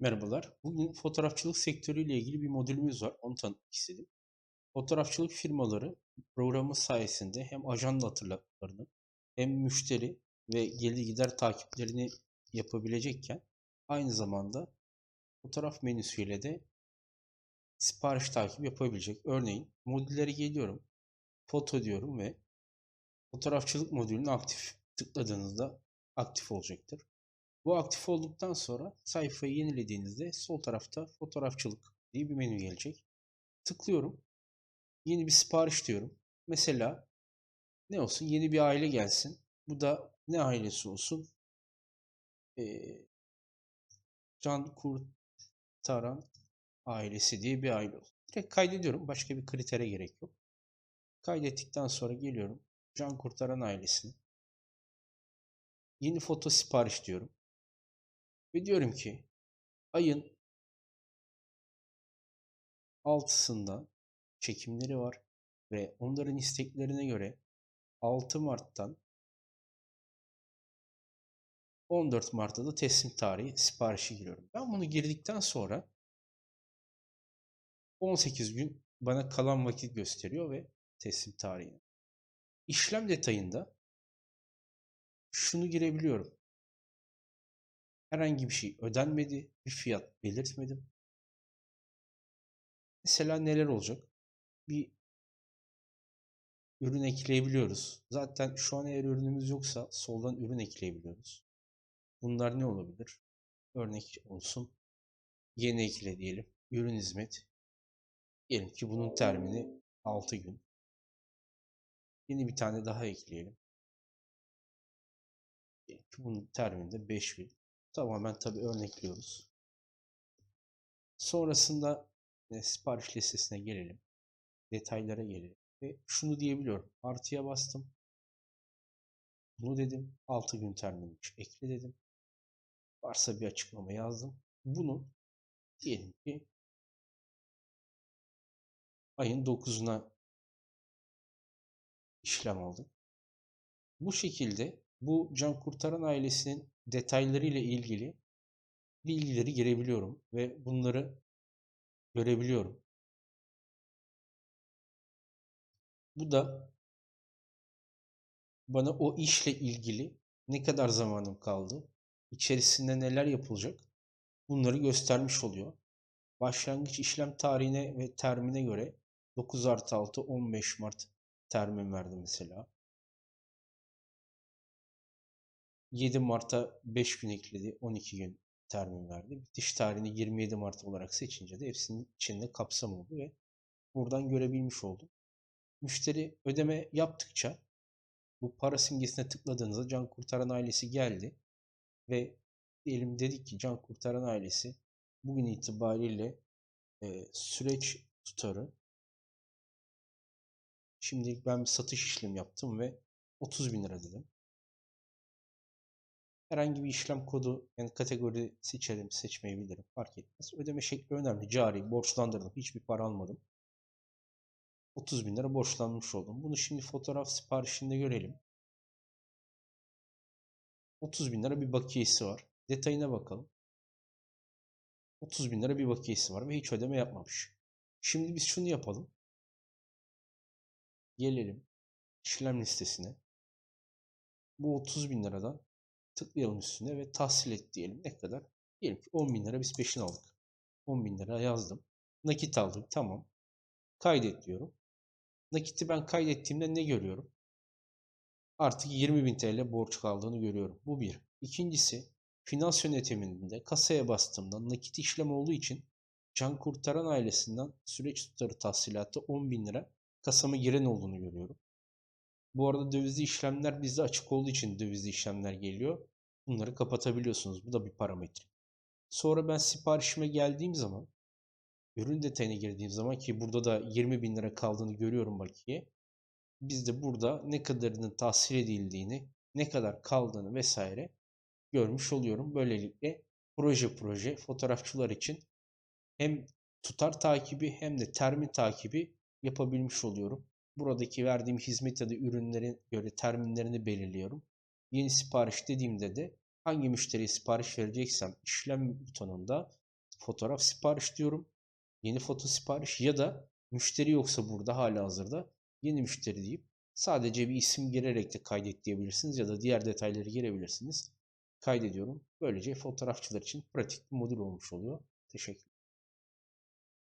Merhabalar. Bugün fotoğrafçılık sektörüyle ilgili bir modülümüz var. Onu tanıtmak istedim. Fotoğrafçılık firmaları programı sayesinde hem ajanda hatırlatmalarını hem müşteri ve gelir gider takiplerini yapabilecekken aynı zamanda fotoğraf menüsüyle de sipariş takibi yapabilecek. Örneğin modüllere geliyorum. Foto diyorum ve fotoğrafçılık modülünü aktif tıkladığınızda aktif olacaktır. Bu aktif olduktan sonra sayfayı yenilediğinizde sol tarafta fotoğrafçılık diye bir menü gelecek. Tıklıyorum. Yeni bir sipariş diyorum. Mesela ne olsun? Yeni bir aile gelsin. Bu da ne ailesi olsun? Ee, Can Kurtaran ailesi diye bir aile olsun. Direkt kaydediyorum. Başka bir kritere gerek yok. Kaydettikten sonra geliyorum. Can Kurtaran ailesini. Yeni foto sipariş diyorum. Ve diyorum ki ayın 6'sında çekimleri var ve onların isteklerine göre 6 Mart'tan 14 Mart'ta da teslim tarihi siparişi giriyorum. Ben bunu girdikten sonra 18 gün bana kalan vakit gösteriyor ve teslim tarihini. İşlem detayında şunu girebiliyorum. Herhangi bir şey ödenmedi, bir fiyat belirtmedim. Mesela neler olacak? Bir ürün ekleyebiliyoruz. Zaten şu an eğer ürünümüz yoksa soldan ürün ekleyebiliyoruz. Bunlar ne olabilir? Örnek olsun. Yeni ekle diyelim. Ürün hizmet. Diyelim ki bunun termini 6 gün. Yeni bir tane daha ekleyelim. Ki bunun termini de 5 gün. Tamamen tabi örnekliyoruz. Sonrasında e, sipariş listesine gelelim. Detaylara gelelim. Ve şunu diyebiliyorum. Artıya bastım. Bunu dedim. 6 gün terminmiş. Ekle dedim. Varsa bir açıklama yazdım. Bunu diyelim ki ayın 9'una işlem aldım. Bu şekilde bu Can Kurtaran ailesinin detaylarıyla ilgili bilgileri girebiliyorum ve bunları görebiliyorum. Bu da bana o işle ilgili ne kadar zamanım kaldı, içerisinde neler yapılacak bunları göstermiş oluyor. Başlangıç işlem tarihine ve termine göre 9 artı 6 15 Mart termin verdi mesela. 7 Mart'a 5 gün ekledi. 12 gün termin verdi. Bitiş tarihini 27 Mart olarak seçince de hepsinin içinde kapsam oldu ve buradan görebilmiş oldum. Müşteri ödeme yaptıkça bu para simgesine tıkladığınızda Can Kurtaran ailesi geldi ve diyelim dedik ki Can Kurtaran ailesi bugün itibariyle e, süreç tutarı şimdi ben bir satış işlemi yaptım ve 30 bin lira dedim. Herhangi bir işlem kodu yani kategori seçerim, seçmeyebilirim. Fark etmez. Ödeme şekli önemli. Cari, borçlandırdım. Hiçbir para almadım. 30 bin lira borçlanmış oldum. Bunu şimdi fotoğraf siparişinde görelim. 30 bin lira bir bakiyesi var. Detayına bakalım. 30 bin lira bir bakiyesi var ve hiç ödeme yapmamış. Şimdi biz şunu yapalım. Gelelim işlem listesine. Bu 30 bin liradan Tıklayalım üstüne ve tahsil et diyelim. Ne kadar? Diyelim ki 10 bin lira biz peşin aldık. 10 bin lira yazdım. Nakit aldık. Tamam. Kaydet diyorum. Nakiti ben kaydettiğimde ne görüyorum? Artık 20 bin TL borç kaldığını görüyorum. Bu bir. İkincisi finans yönetiminde kasaya bastığımda nakit işlem olduğu için Can Kurtaran ailesinden süreç tutarı tahsilatı 10 bin lira kasama giren olduğunu görüyorum. Bu arada dövizli işlemler bizde açık olduğu için dövizli işlemler geliyor. Bunları kapatabiliyorsunuz. Bu da bir parametre. Sonra ben siparişime geldiğim zaman ürün detayına girdiğim zaman ki burada da 20 bin lira kaldığını görüyorum bakiye. Biz de burada ne kadarının tahsil edildiğini, ne kadar kaldığını vesaire görmüş oluyorum. Böylelikle proje proje fotoğrafçılar için hem tutar takibi hem de termin takibi yapabilmiş oluyorum. Buradaki verdiğim hizmet ya da ürünlerin göre terminlerini belirliyorum. Yeni sipariş dediğimde de hangi müşteriye sipariş vereceksem işlem butonunda fotoğraf sipariş diyorum. Yeni foto sipariş ya da müşteri yoksa burada hala hazırda yeni müşteri deyip sadece bir isim girerek de kaydet diyebilirsiniz ya da diğer detayları girebilirsiniz. Kaydediyorum. Böylece fotoğrafçılar için pratik bir modül olmuş oluyor. Teşekkür